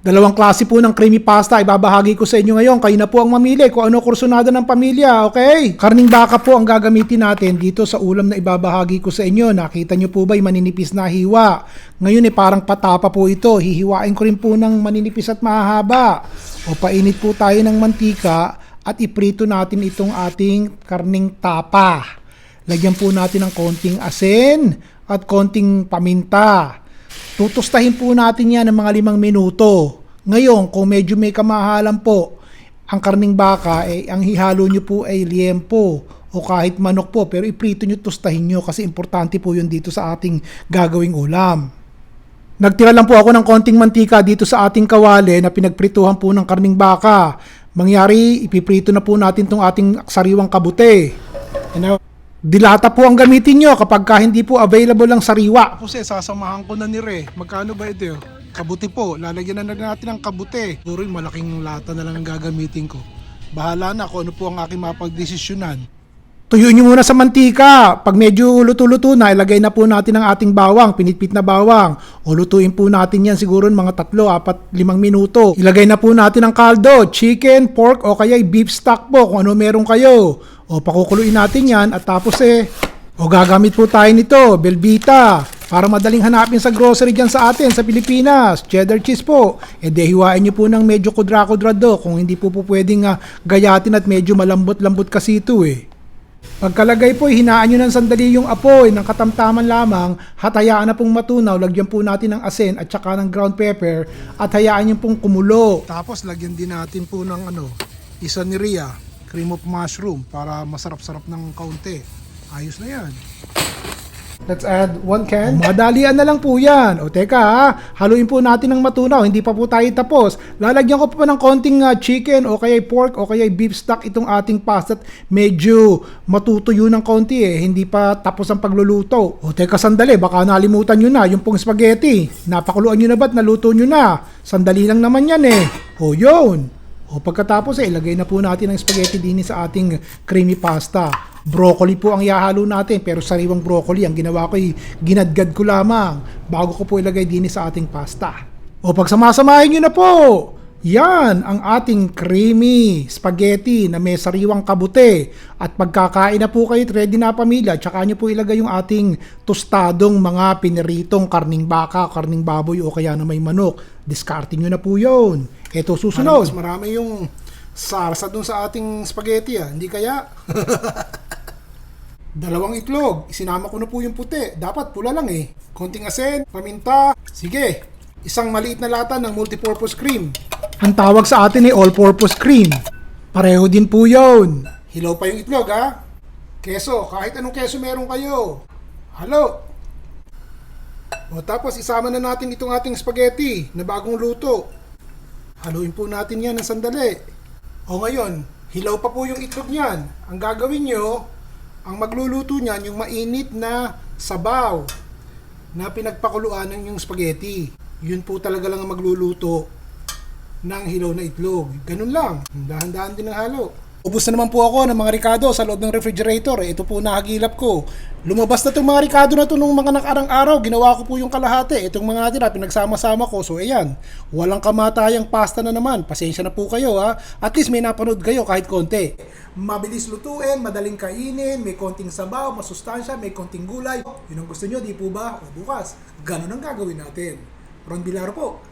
Dalawang klase po ng creamy pasta ibabahagi ko sa inyo ngayon. Kayo na po ang mamili kung ano kursunada ng pamilya, okay? Karning baka po ang gagamitin natin dito sa ulam na ibabahagi ko sa inyo. Nakita nyo po ba yung maninipis na hiwa? Ngayon eh parang patapa po ito. Hihiwain ko rin po ng maninipis at mahaba. O painit po tayo ng mantika at iprito natin itong ating karning tapa. Lagyan po natin ng konting asin at konting paminta. Tutustahin po natin yan ng mga limang minuto. Ngayon, kung medyo may kamahalan po, ang karning baka, eh, ang hihalo nyo po ay liempo o kahit manok po, pero iprito nyo, tustahin nyo kasi importante po yun dito sa ating gagawing ulam. Nagtira lang po ako ng konting mantika dito sa ating kawali na pinagprituhan po ng karning baka. Mangyari, ipiprito na po natin tong ating sariwang kabute. Ano? Dilata po ang gamitin nyo kapag ka hindi po available ang sariwa. Eh, sasamahan ko na ni Re. Magkano ba ito? Kabuti po. Lalagyan na natin ng kabute. Puro yung malaking lata na lang ang gagamitin ko. Bahala na kung ano po ang aking mapagdesisyonan. Tuyuin nyo muna sa mantika. Pag medyo luto-luto na, ilagay na po natin ang ating bawang, pinitpit na bawang. O lutuin po natin yan siguro ng mga tatlo, apat, limang minuto. Ilagay na po natin ang kaldo, chicken, pork o kaya beef stock po kung ano meron kayo. O pakukuluin natin yan at tapos eh, o gagamit po tayo nito, Belvita. Para madaling hanapin sa grocery dyan sa atin, sa Pilipinas. Cheddar cheese po. E de, hiwain nyo po ng medyo kudra-kudrado kung hindi po po pwedeng ah, gayatin at medyo malambot-lambot kasi ito eh. Pagkalagay po, hinaan nyo ng sandali yung apoy ng katamtaman lamang, hatayaan na pong matunaw, lagyan po natin ng asin at saka ng ground pepper at hayaan nyo pong kumulo. Tapos lagyan din natin po ng ano, isa ni Ria, cream of mushroom para masarap-sarap ng kaunti. Ayos na yan. Let's add one can. Madalian na lang po yan. O teka ha, haluin po natin ng matunaw. Hindi pa po tayo tapos. Lalagyan ko pa ng konting uh, chicken o kaya pork o kaya beef stock itong ating pasta. at Medyo matutuyo ng konti eh. Hindi pa tapos ang pagluluto. O teka sandali, baka nalimutan nyo na yung pong spaghetti. Napakuluan nyo na ba't naluto nyo na? Sandali lang naman yan eh. O yun. O pagkatapos eh, ilagay na po natin ang spaghetti din sa ating creamy pasta. Broccoli po ang ihalo natin pero sariwang broccoli ang ginawa ko ay ginadgad ko lamang bago ko po ilagay din sa ating pasta. O pagsamasamahin nyo na po, yan ang ating creamy spaghetti na may sariwang kabute. At pagkakain na po kayo, ready na pamilya, tsaka nyo po ilagay yung ating tostadong mga piniritong karning baka, karning baboy o kaya na may manok. Discarding nyo na po yun. Ito susunod. Mas marami yung sarsa dun sa ating spaghetti ah. Hindi kaya? Dalawang itlog. Isinama ko na po yung puti. Dapat pula lang eh. Konting asin, paminta. Sige. Isang maliit na lata ng multipurpose cream. Ang tawag sa atin ay all-purpose cream. Pareho din po yun. Hilaw pa yung itlog ha. Keso, kahit anong keso meron kayo. Halo. O tapos isama na natin itong ating spaghetti na bagong luto. Haluin po natin yan ng sandali. O ngayon, hilaw pa po yung itlog niyan. Ang gagawin nyo, ang magluluto niyan, yung mainit na sabaw na pinagpakuluan ng yung spaghetti. Yun po talaga lang ang magluluto ng hilaw na itlog. Ganun lang. Dahan-dahan din ang halo. Ubus na naman po ako ng mga ricado sa loob ng refrigerator. Eh, Ito po nakagilap ko. Lumabas na itong mga ricado na ito nung mga nakarang araw. Ginawa ko po yung kalahati. Itong mga natira, pinagsama-sama ko. So, ayan. Walang kamatayang pasta na naman. Pasensya na po kayo ha. At least may napanood kayo kahit konti. Mabilis lutuin, madaling kainin, may konting sabaw, masustansya, may konting gulay. Yun ang gusto nyo, di po ba? O bukas, ganun ang gagawin natin. Ron Villar po,